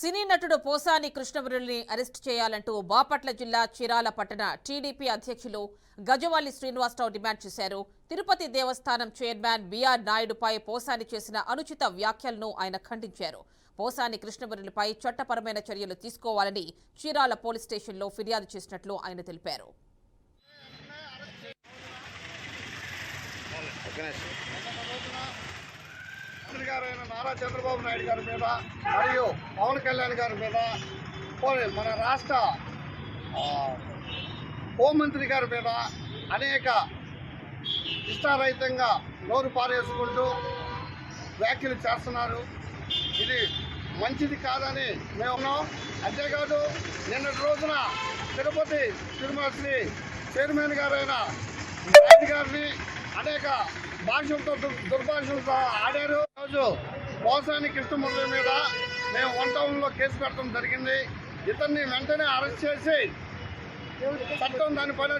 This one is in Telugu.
సినీ నటుడు పోసాని కృష్ణమురళిని అరెస్ట్ చేయాలంటూ బాపట్ల జిల్లా చిరాల పట్టణ టీడీపీ అధ్యక్షులు గజవాలి శ్రీనివాసరావు డిమాండ్ చేశారు. తిరుపతి దేవస్థానం చైర్మన్ బిఆర్ నాయుడుపై పోసాని చేసిన అనుచిత వ్యాఖ్యలను ఆయన ఖండించారు. పోసాని కృష్ణమురళిపై చట్టపరమైన చర్యలు తీసుకోవాలని చీరాల పోలీస్ స్టేషన్లో ఫిర్యాదు చేసినట్లు ఆయన తెలిపారు. ముఖ్యమంత్రి గారైన నారా చంద్రబాబు నాయుడు గారి మీద మరియు పవన్ కళ్యాణ్ గారి మీద మన రాష్ట్ర హోంమంత్రి గారి మీద అనేక ఇష్టారహితంగా నోరు పారేసుకుంటూ వ్యాఖ్యలు చేస్తున్నారు ఇది మంచిది కాదని మేము ఉన్నాం. అంతేకాదు నిన్నటి రోజున తిరుపతి తిరుమల శ్రీ చైర్మన్ గారైన నాయుడు గారిని అనేక భాషలతో దుర్భాషలతో ఆడారు రోజు పోసాని కృష్ణమూర్తి మీద మేము వన్ టౌన్లో కేసు పెట్టడం జరిగింది. ఇతన్ని వెంటనే అరెస్ట్ చేసి చట్టం దాని పని